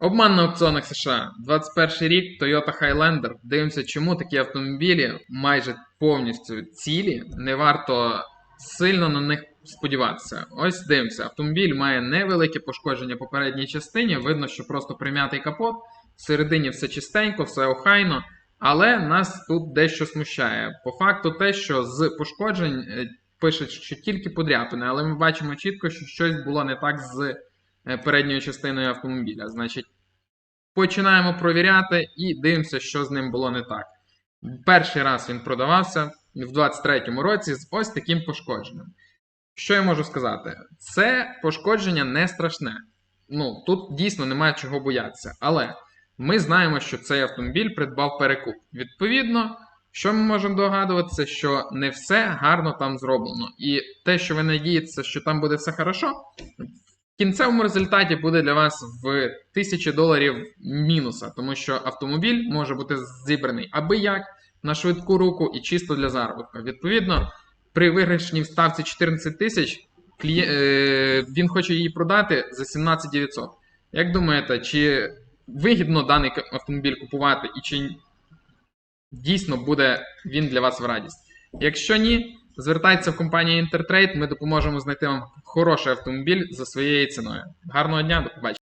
Обман на аукціонах США. 21 рік Toyota Highlander. Дивимося, чому такі автомобілі майже повністю цілі. Не варто сильно на них сподіватися. Ось дивимося. Автомобіль має невелике пошкодження по передній частині. Видно, що просто прим'ятий капот. Всередині все чистенько, все охайно. Але нас тут дещо смущає. По факту, те, що з пошкоджень е, пишуть, що тільки подряпини, але ми бачимо чітко, що щось було не так з передньою частиною автомобіля. Значить, починаємо провіряти і дивимося, що з ним було не так. Перший раз він продавався в 23-му році з ось таким пошкодженням. Що я можу сказати? Це пошкодження не страшне. Ну, тут дійсно немає чого боятися. Але ми знаємо, що цей автомобіль придбав перекуп. Відповідно, що ми можемо догадуватися, що не все гарно там зроблено. І те, що ви надієтеся, що там буде все хорошо, кінцевому результаті буде для вас в тисячі доларів мінуса, тому що автомобіль може бути зібраний аби як на швидку руку і чисто для заробітку. Відповідно, при виграшній ставці 14 тисяч кліє... е... він хоче її продати за 17 900. Як думаєте, чи вигідно даний автомобіль купувати і чи дійсно буде він для вас в радість? Якщо ні, звертайтеся в компанію Intertrade, ми допоможемо знайти вам хороший автомобіль за своєю ціною. Гарного дня, до побачення!